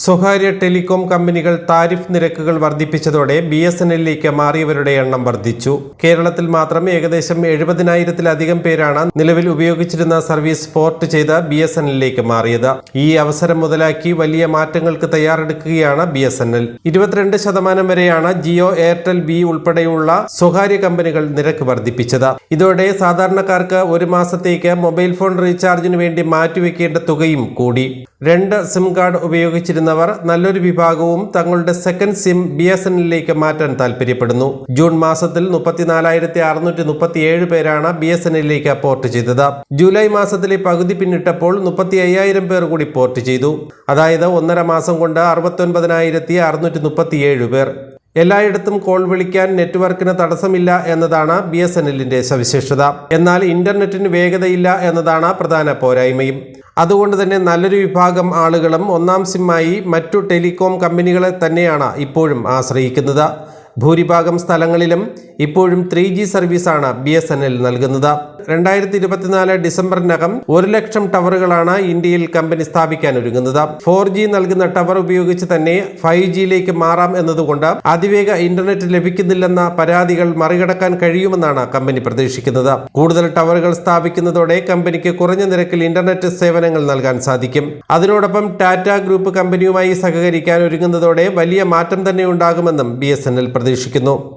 സ്വകാര്യ ടെലികോം കമ്പനികൾ താരിഫ് നിരക്കുകൾ വർദ്ധിപ്പിച്ചതോടെ ബി എസ് എൻ എല്ലിലേക്ക് മാറിയവരുടെ എണ്ണം വർദ്ധിച്ചു. കേരളത്തിൽ മാത്രം ഏകദേശം എഴുപതിനായിരത്തിലധികം പേരാണ് നിലവിൽ ഉപയോഗിച്ചിരുന്ന സർവീസ് പോർട്ട് ചെയ്ത ബി എസ് എൻ എല്ലിലേക്ക് മാറിയത്. ഈ അവസരം മുതലാക്കി വലിയ മാറ്റങ്ങൾക്ക് തയ്യാറെടുക്കുകയാണ് ബി എസ് എൻ എൽ. ഇരുപത്തിരണ്ട് ശതമാനം വരെയാണ് ജിയോ എയർടെൽ ബി ഉൾപ്പെടെയുള്ള സ്വകാര്യ കമ്പനികൾ നിരക്ക് വർദ്ധിപ്പിച്ചത്. ഇതോടെ സാധാരണക്കാർക്ക് ഒരു മാസത്തേക്ക് മൊബൈൽ ഫോൺ റീചാർജിന് വേണ്ടി മാറ്റിവെക്കേണ്ട തുകയും കൂടി. രണ്ട് സിം കാർഡ് ഉപയോഗിച്ചിരുന്നവർ നല്ലൊരു വിഭാഗവും തങ്ങളുടെ സെക്കൻഡ് സിം ബി എസ് എന്നിലേക്ക് മാറ്റാൻ താൽപര്യപ്പെടുന്നു ജൂൺ മാസത്തിൽ മുപ്പത്തിനാലായിരത്തി അറുന്നൂറ്റി മുപ്പത്തിയേഴ് പേരാണ് ബി എസ് എന്നിലേക്ക് പോർട്ട് ചെയ്തത്. ജൂലൈ മാസത്തിലെ പകുതി പിന്നിട്ടപ്പോൾ മുപ്പത്തി അയ്യായിരം പേർ കൂടി പോർട്ട് ചെയ്തു. അതായത് ഒന്നര മാസം കൊണ്ട് അറുപത്തൊൻപതിനായിരത്തി അറുന്നൂറ്റി മുപ്പത്തിയേഴ് പേർ. എല്ലായിടത്തും കോൾ വിളിക്കാൻ നെറ്റ്വർക്കിന് തടസ്സമില്ല എന്നതാണ് ബി എസ് സവിശേഷത. എന്നാൽ ഇന്റർനെറ്റിന് വേഗതയില്ല എന്നതാണ് പ്രധാന പോരായ്മയും. അതുകൊണ്ട് തന്നെ നല്ലൊരു വിഭാഗം ആളുകളും ഒന്നാം സിമ്മായി മറ്റു ടെലികോം കമ്പനികളെ തന്നെയാണ് ഇപ്പോഴും ആശ്രയിക്കുന്നത്. ഭൂരിഭാഗം സ്ഥലങ്ങളിലും ഇപ്പോഴും ത്രീ ജി സർവീസാണ് ബി എസ് എൻ എൽ നൽകുന്നത്. രണ്ടായിരത്തി ഇരുപത്തിനാല് ഡിസംബറിനകം ഒരു ലക്ഷം ടവറുകളാണ് ഇന്ത്യയിൽ കമ്പനി സ്ഥാപിക്കാൻ ഒരുങ്ങുന്നത്. ഫോർ ജി നൽകുന്ന ടവർ ഉപയോഗിച്ച് തന്നെ ഫൈവ് ജിയിലേക്ക് മാറാം എന്നതുകൊണ്ട് അതിവേഗ ഇന്റർനെറ്റ് ലഭിക്കുന്നില്ലെന്ന പരാതികൾ മറികടക്കാൻ കഴിയുമെന്നാണ് കമ്പനി പ്രതീക്ഷിക്കുന്നത്. കൂടുതൽ ടവറുകൾ സ്ഥാപിക്കുന്നതോടെ കമ്പനിക്ക് കുറഞ്ഞ നിരക്കിൽ ഇന്റർനെറ്റ് സേവനങ്ങൾ നൽകാൻ സാധിക്കും. അതിനോടൊപ്പം ടാറ്റ ഗ്രൂപ്പ് കമ്പനിയുമായി സഹകരിക്കാൻ ഒരുങ്ങുന്നതോടെ വലിയ മാറ്റം തന്നെ ഉണ്ടാകുമെന്നും ബി പ്രതീക്ഷിക്കുന്നു